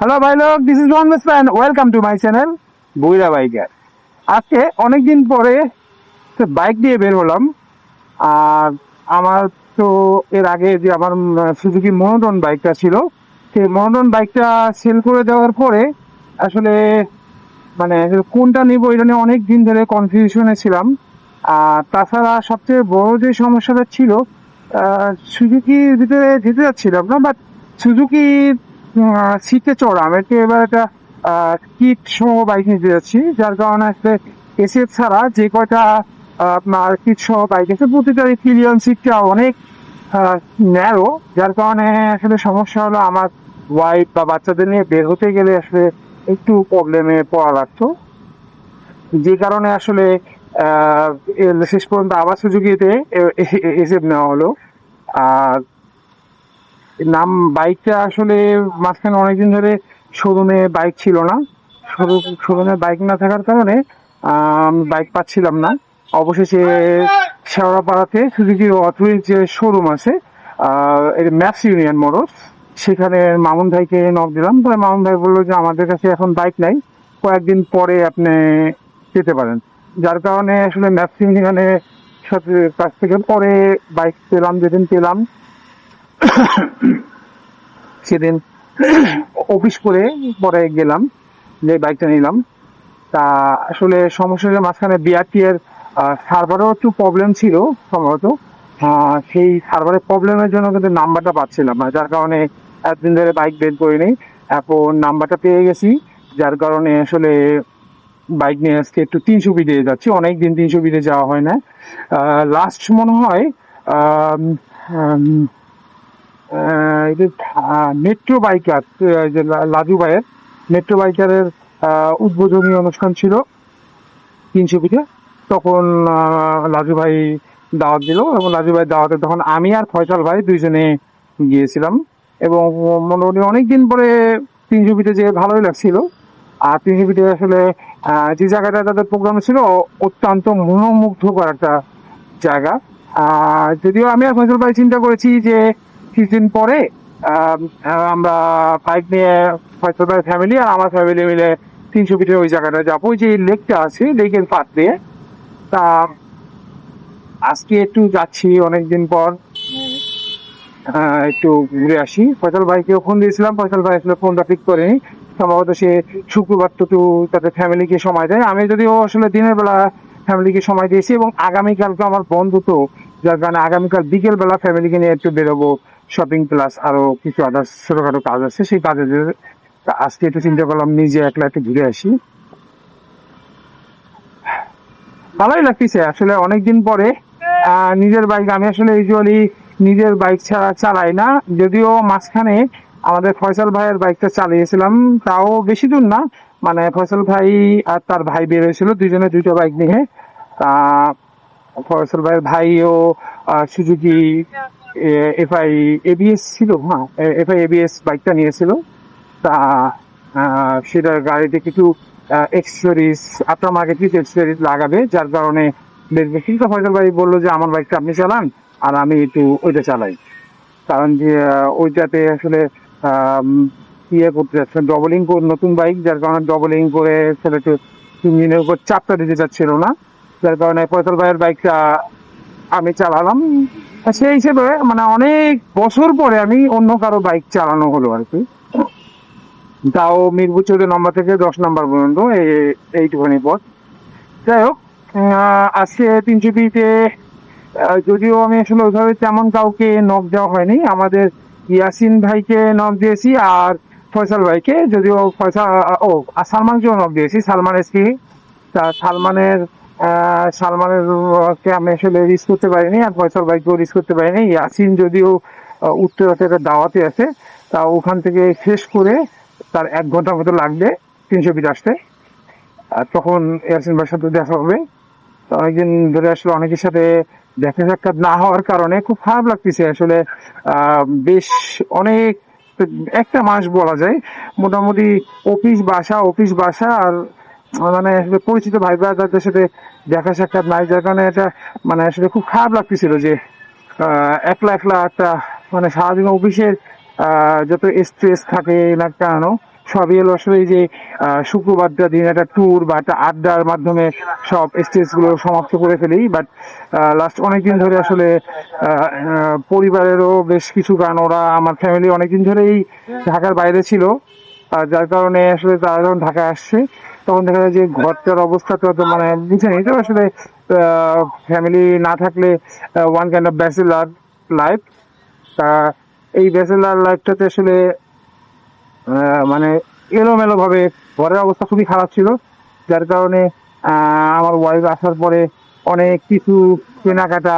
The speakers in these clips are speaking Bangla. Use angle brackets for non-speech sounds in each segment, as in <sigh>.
হ্যালো ভাই লোক this is Mohammad fan welcome to my channel বইরা বাইকার। আজকে অনেকদিন পরে বাইক নিয়ে বের হলাম। আর আমার তো এর আগে যে আমার সুজুকি মনোটন বাইকটা ছিল, সেই মনোটন বাইকটা সেল করে দেওয়ার পরে আসলে মানে কোনটা নিব এটা নিয়ে অনেক দিন ধরে কনফিউশনে ছিলাম। আর তাছাড়া সবচেয়ে বড় যে সমস্যাটা ছিল সুজুকির ভিতরে যেতে যাচ্ছিলাম না বাট সুজুকি সিটে চড়া আমি একটু এবার একটা কিট সহ বাইক নিতে যাচ্ছি, যার কারণে আসলে এসএফ ছাড়া যে কয়টা আপনার কিট সহ বাইক আছে প্রতিটা ক্লিয়ান সিটটা অনেক ন্যারো যার কারণে আসলে সমস্যা হলো আমার ওয়াইফ বা বাচ্চাদের নিয়ে বের হতে গেলে আসলে একটু প্রবলেমে পড়া লাগতো। যে কারণে আসলে শেষ পর্যন্ত আবার সুযোগিতে এসএফ নেওয়া হলো। আর নাম বাইকটা আসলে মাঝখানে অনেকদিন ধরে শোরুমে বাইক ছিল না। শোরুমে বাইক না থাকার কারণে বাইক পাচ্ছিলাম না। অবশেষে শেওড়াপাড়াতে সুজুকি অথরিটির যে শোরুম আছে ম্যাপস ইউনিয়ন মোটরস সেখানে মামুন ভাইকে নক দিলাম। পরে মামুন ভাই বলল যে, আমাদের কাছে এখন বাইক নাই। কয়েকদিন পরে আপনি যেতে পারেন। যার কারণে আসলে ম্যাপস ইউনিয়নের সাথে কাছ থেকে পরে বাইক পেলাম, যেদিন পেলাম। <coughs> সেদিন অফিস করে পরে গেলাম, যে বাইকটা নিলাম। তা আসলে সমস্যা সমস্যার মাঝখানে বিআরটি এর সার্ভারও একটু প্রবলেম ছিল সম্ভবত। সেই সার্ভারের প্রবলেমের জন্য কিন্তু নাম্বারটা পাচ্ছিলাম না, যার কারণে এতদিন ধরে বাইক বের করিনি। এখন নাম্বারটা পেয়ে গেছি, যার কারণে আসলে বাইক নিয়ে আজকে একটু তিনশো বিদে যাচ্ছি। অনেক দিন তিনশো বিদে যাওয়া হয় না। লাস্ট মনে হয় যে মেট্রো বাইকার যে লাজু ভাইয়ের মেট্রো বাইকারের উদ্বোধনী অনুষ্ঠান ছিল তিনশো পিঠে। তখন লাজু ভাই দাওয়াত দিল এবং লাজু ভাই দাওয়াতে তখন আমি আর ফয়সাল ভাই দুইজনে গিয়েছিলাম এবং মোটামুটি অনেকদিন পরে তিনশো পিঠে যে ভালোই লাগছিল। আর তিনশো পিঠে আসলে যে জায়গাটা তাদের প্রোগ্রাম ছিল, অত্যন্ত মনোমুগ্ধকর একটা জায়গা। যদিও আমি আর ফয়সাল ভাই চিন্তা করেছি যে কিছুদিন পরে আমরা বাইক নিয়ে ফয়সাল ভাই ফ্যামিলি আর আমার ফ্যামিলি মিলে তিনশো ফিটে ওই জায়গাটা যাব। ওই যে লেকটা আছে লেকের পার দিয়ে। তা আজকে একটু যাচ্ছি অনেকদিন পর। একটু ঘুরে আসি। ফয়সাল ভাইকেও ফোন দিয়েছিলাম। ফয়সাল ভাই আসলে ফোনটা পিক করেনি। সম্ভবত সে শুক্রবার তো তাদের ফ্যামিলিকে সময় দেয়। আমি যদিও আসলে দিনের বেলা ফ্যামিলিকে সময় দিয়েছি এবং আগামীকালকে আমার বন্ধু তো যার কারণে আগামীকাল বিকেল বেলা ফ্যামিলিকে নিয়ে একটু বেরোবো শপিং প্লাস আরও কিছু আদার্স ছোটখাটো কাজ আছে, সেই কাজে আজকে একটু চিন্তা করলাম নিজে একলা একটু ঘুরে আসি। ভালোই লাগতেছে, আসলে অনেকদিন পরে নিজের বাইক আমি আসলে ইউজুয়ালি নিজের বাইক ছাড়া চালাই না, যদিও মাঝখানে আমাদের ফয়সাল ভাইয়ের বাইকটা চালিয়েছিলাম, তাও বেশি দূর না মানে ফয়সাল ভাই আর তার ভাই বের হয়েছিল, দুজনে দুইটা বাইক নিয়ে, তা ফয়সাল ভাইয়ের ভাইও সুজুকি এফআই, এবিএস ছিল হ্যাঁ এফআই, এবিএস বাইকটা নিয়েছিল। তা সেটার গাড়িতে কিছু এক্সেসরিজ আপনার মার্কেট কিছু এক্সেসরিজ লাগাবে, যার কারণে বেশ বেশি। তো ফয়সাল ভাই বলল যে, আমার বাইকটা আপনি চালান, আর আমি একটু ওইটা চালাই। কারণ যে ওইটাতে আসলে ইয়ে করতে যাচ্ছে ডবলিং নতুন বাইক, যার কারণে ডবলিং করে সেটা একটু ইঞ্জিনের উপর চাপটা দিতে চাচ্ছিল না। যার কারণে ফয়সাল ভাইয়ের বাইকটা আমি চালালাম। সেই হিসেবে মানে অনেক বছর পরে আমি অন্য কারও বাইক চালানো হলো আর কি। তাও মিরপুর চৌধুরী নম্বর থেকে দশ নম্বর পর্যন্ত, এই- এইটুখানি পথ। যাই হোক আজকে তিনশো যদিও আমি আসলে ওইভাবে তেমন কাউকে নক দেওয়া হয়নি। আমাদের ইয়াসিন ভাইকে নক দিয়েছি আর ফয়সাল ভাইকে। যদিও ফয়সাল ও, আর সালমানকেও নক দিয়েছি। সালমান এসপি। তা সালমানের সালমানের আমি আসলে রিস করতে পারিনি আর ফয়সাল ভাইকেও রিস করতে পারিনি। ইয়াসিন যদিও উত্তরাতে একটা দাওয়াতে আছে, তা ওখান থেকে শেষ করে তার এক ঘণ্টার মতো লাগবে তিনশো ফিট আসতে। তখন ইয়াসিন ভাইয়ের সাথে দেখা হবে। অনেকদিন ধরে আসলে অনেকের সাথে দেখা সাক্ষাৎ না হওয়ার কারণে খুব খারাপ লাগতেছে। আসলে বেশ অনেক, একটা মাস বলা যায়, মোটামুটি অফিস বাসা অফিস বাসা আর মানে আসলে পরিচিত ভাই ব্রাদারদের সাথে দেখা সাক্ষাৎ নাই, যার কারণে এটা মানে আসলে খুব খারাপ লাগতেছিল যে একলা একলা একটা মানে সারাদিন অফিসের যত স্ট্রেস থাকে না কেন, সবই হলো আসলে যে শুক্রবারটা দিন একটা ট্যুর বা একটা আড্ডার মাধ্যমে সব স্টেজগুলো সমাপ্ত করে ফেলি। বাট লাস্ট অনেকদিন ধরে আসলে পরিবারেরও বেশ কিছু কারণ, ওরা আমার ফ্যামিলি অনেকদিন ধরেই ঢাকার বাইরে ছিল। যার কারণে আসলে তারা যখন ঢাকা আসছে। তখন দেখা যায় যে ঘরটার অবস্থা তো মানে বুঝে নিই। তো আসলে ফ্যামিলি না থাকলে one kind of bachelor life তা এই ব্যাচেলার লাইফটাতে আসলে মানে এলোমেলো ভাবে ঘরের অবস্থা খুবই খারাপ ছিল। যার কারণে আমার ওয়াইফ আসার পরে অনেক কিছু কেনাকাটা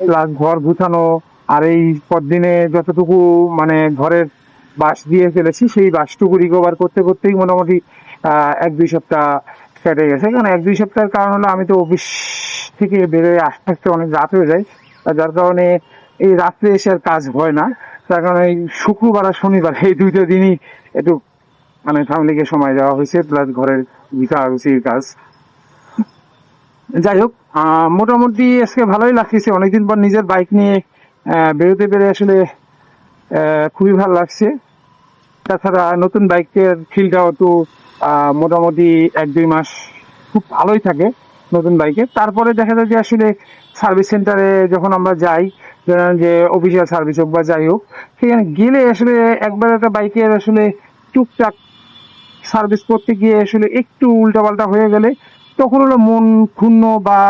প্লাস ঘর গুছানো, আর এই পরদিনে যতটুকু মানে ঘরের বাস দিয়ে ফেলেছি, সেই বাসটুকু রিকভার করতে, করতেই মোটামুটি এক দুই সপ্তাহ কেটে গেছে। কারণ এক দুই সপ্তাহের কারণ হলো আমি তো অফিস থেকে বেরোয় আসতে আসতে অনেক রাত হয়ে যায়। যার কারণে এই রাত্রে এসে আর কাজ হয় না। তার কারণে এই শুক্রবার আর শনিবার এই দুইটা দিনই একটু মানে ফ্যামিলিকে সময় দেওয়া হয়েছে প্লাস ঘরের গুছির কাজ। যাই হোক মোটামুটি আজকে ভালোই লাগতেছে অনেকদিন পর নিজের বাইক নিয়ে বেরোতে পেরে আসলে খুবই ভালো লাগছে। তাছাড়া নতুন বাইকের ফিলটাও তো মোটামুটি এক দুই মাস খুব ভালোই থাকে নতুন বাইকে। তারপরে দেখা যায় যে আসলে সার্ভিস সেন্টারে যখন আমরা যাই যে অফিসিয়াল সার্ভিস হোক বা যাই হোক, সেখানে গেলে আসলে একবার একটা বাইকের আসলে টুকটাক সার্ভিস করতে গিয়ে আসলে একটু উল্টাপাল্টা হয়ে গেলে তখন হলো মন ক্ষুণ্ণ বা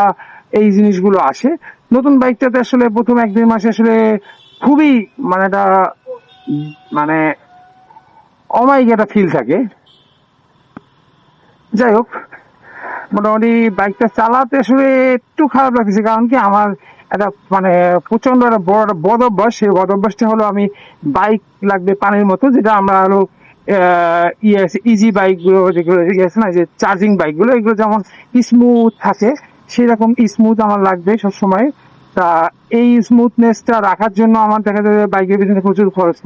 এই জিনিসগুলো আসে। নতুন বাইকটাতে আসলে প্রথম এক দুই মাসে আসলে খুবই মানে একটা মানে অমায়িক একটা ফিল থাকে। যাই হোক, মোটামুটি বাইকটা চালাতে আসলে একটু খারাপ লাগছে কারণ কি আমার একটা মানে প্রচণ্ড একটা বড় একটা বদ অভ্যাস। সেই বদ অভ্যাসটা হলো আমি বাইক লাগবে পানির মতো, যেটা আমরা হলো ইজি বাইকগুলো যেগুলো ইয়ে আছে না, যে চার্জিং বাইকগুলো এগুলো যেমন স্মুথ থাকে, সেরকম স্মুথ আমার লাগবে সবসময়। তা এই স্মুথনেসটা রাখার জন্য আমার দেখা যায় বাইকের পিছনে প্রচুর খরচ করি